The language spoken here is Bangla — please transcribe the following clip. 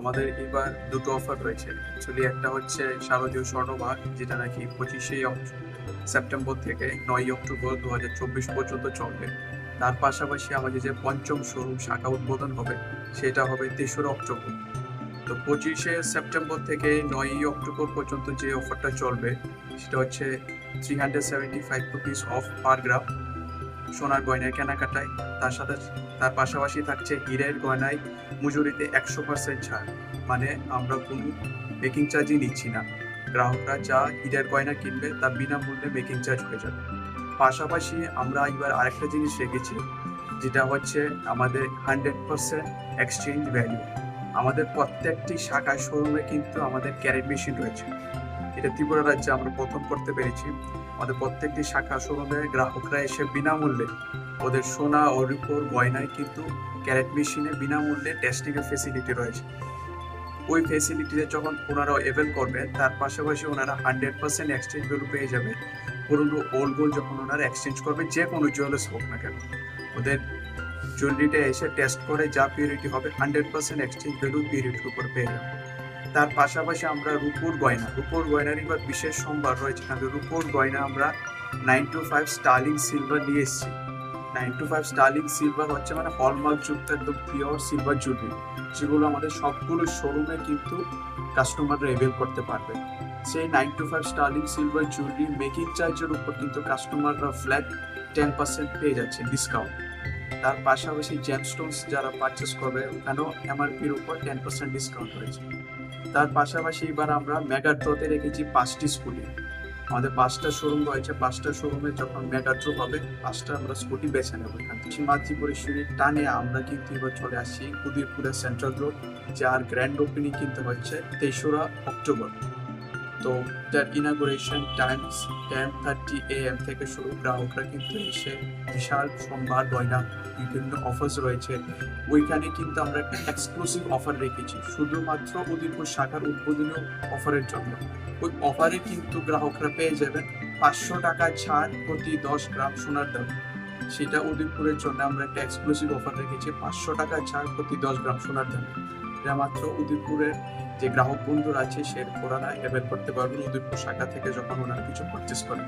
আমাদের এবার দুটো অফার রয়েছে। অ্যাকচুয়ালি একটা হচ্ছে শারদীয় স্বর্ণভাগ যেটা নাকি পঁচিশে সেপ্টেম্বর থেকে নয় অক্টোবর দু হাজার চব্বিশ পর্যন্ত চলবে। তার পাশাপাশি আমাদের যে পঞ্চম শোরুম শাখা উদ্বোধন হবে, সেটা হবে তেসরা অক্টোবর তো পঁচিশে সেপ্টেম্বর থেকে নয়ই অক্টোবর পর্যন্ত যে অফারটা চলবে, সেটা হচ্ছে three hundred seventy five rupees off per gram সোনার গয়নার কেনাকাটায়। তার সাথে তার পাশাপাশি থাকছে হীরের গয়নায় মজুরিতে একশো পার্সেন্ট ছাড়। মানে আমরা কোনো মেকিং চার্জই নিচ্ছি না। গ্রাহকরা যা হীরের গয়না কিনবে তা বিনামূল্যে মেকিং চার্জ হয়ে যাবে। পাশাপাশি আমরা এবার আরেকটা জিনিস রেখেছি, যেটা হচ্ছে আমাদের হান্ড্রেড পার্সেন্ট এক্সচেঞ্জ ভ্যালু আমাদের প্রত্যেকটি শাখায় শোরুমে কিন্তু আমাদের ক্যারেট মেশিন রয়েছে। এটা ত্রিপুরা রাজ্যে আমরা প্রথম করতে পেরেছি। আমাদের প্রত্যেকটি শাখা শোরুমে গ্রাহকরা এসে বিনামূল্যে ওদের সোনা ও রূপোর গয়নায় কিন্তু ক্যারেট মেশিনে বিনামূল্যে টেস্টিং এর ফেসিলিটি রয়েছে। ওই ফেসিলিটিতে যখন ওনারা এভেল করবে, তার পাশাপাশি ওনারা হান্ড্রেড পার্সেন্ট এক্সচেঞ্জ ভ্যালু পেয়ে যাবে। পুরনো ওল্ড গোল্ড যখন ওনারা এক্সচেঞ্জ করবে, যে কোনো জুয়েলার্স হোক না কেন, ওদের জুয়েলারিটা এসে টেস্ট করে যা পিউরিটি হবে হান্ড্রেড পার্সেন্ট এক্সচেঞ্জ ভ্যালু পিউরিটির উপর পেয়ে যাবে। তার পাশাপাশি আমরা রূপোর গয়না, রূপোর গয়নার এবার বিশেষ সোমবার রয়েছে। কারণ রূপোর গয়না আমরা nine two five sterling silver নিয়ে এসেছি। Nine two five sterling silver হচ্ছে মানে হলমার্ক যুক্ত একদম পিওর সিলভার জুয়েলারি যেগুলো আমাদের সবগুলো শোরুমে কিন্তু কাস্টমাররা এভেল করতে পারবে। সেই nine two five sterling silver jewellery making চার্জের উপর কিন্তু কাস্টমাররা ফ্ল্যাট টেন পার্সেন্ট পেয়ে যাচ্ছে ডিসকাউন্ট তার পাশাপাশি জেমস্টোনস যারা পারচেস করবে, ওখানেও এমআরপির উপর টেন পার্সেন্ট ডিসকাউন্ট রয়েছে। তার পাশাপাশি এবার আমরা মেগাট্রোতে রেখেছি পাঁচটি স্কুটি। আমাদের পাঁচটা শোরুম রয়েছে, পাঁচটা শোরুমে যখন মেগাট্রো হবে, পাঁচটা আমরা স্কুটি বেছে নেব এখান থেকে। টানে আমরা কিন্তু এবার চলে আসছি উদয়পুরের সেন্ট্রাল রোড যার গ্র্যান্ড ওপেনিং কিন্তু হচ্ছে তেসরা অক্টোবর তো তার inauguration times ten thirty A M থেকে শুরু। গ্রাহকরা কিন্তু এসে বিশাল সম্ভার, গয়না, বিভিন্ন অফার্স রয়েছে। ওইখানে কিন্তু আমরা একটা এক্সক্লুসিভ অফার রেখেছি। শুধুমাত্র উদয়পুর শাখার উদ্বোধনী অফারের জন্য। ওই অফারে কিন্তু গ্রাহকরা পেয়ে যাবেন পাঁচশো টাকা ছাড় প্রতি দশ গ্রাম সোনার দাম। সেটা উদয়পুরের জন্য আমরা একটা এক্সক্লুসিভ অফার রেখেছি। পাঁচশো টাকা ছাড় প্রতি দশ গ্রাম সোনার দাম। মাত্র উদয়পুরের যে গ্রাহক বন্ধুরা আছে, সে ওনারা অ্যাভেল করতে পারবেন উদয়পুর শাখা থেকে যখন ওনারা কিছু পারচেস করেন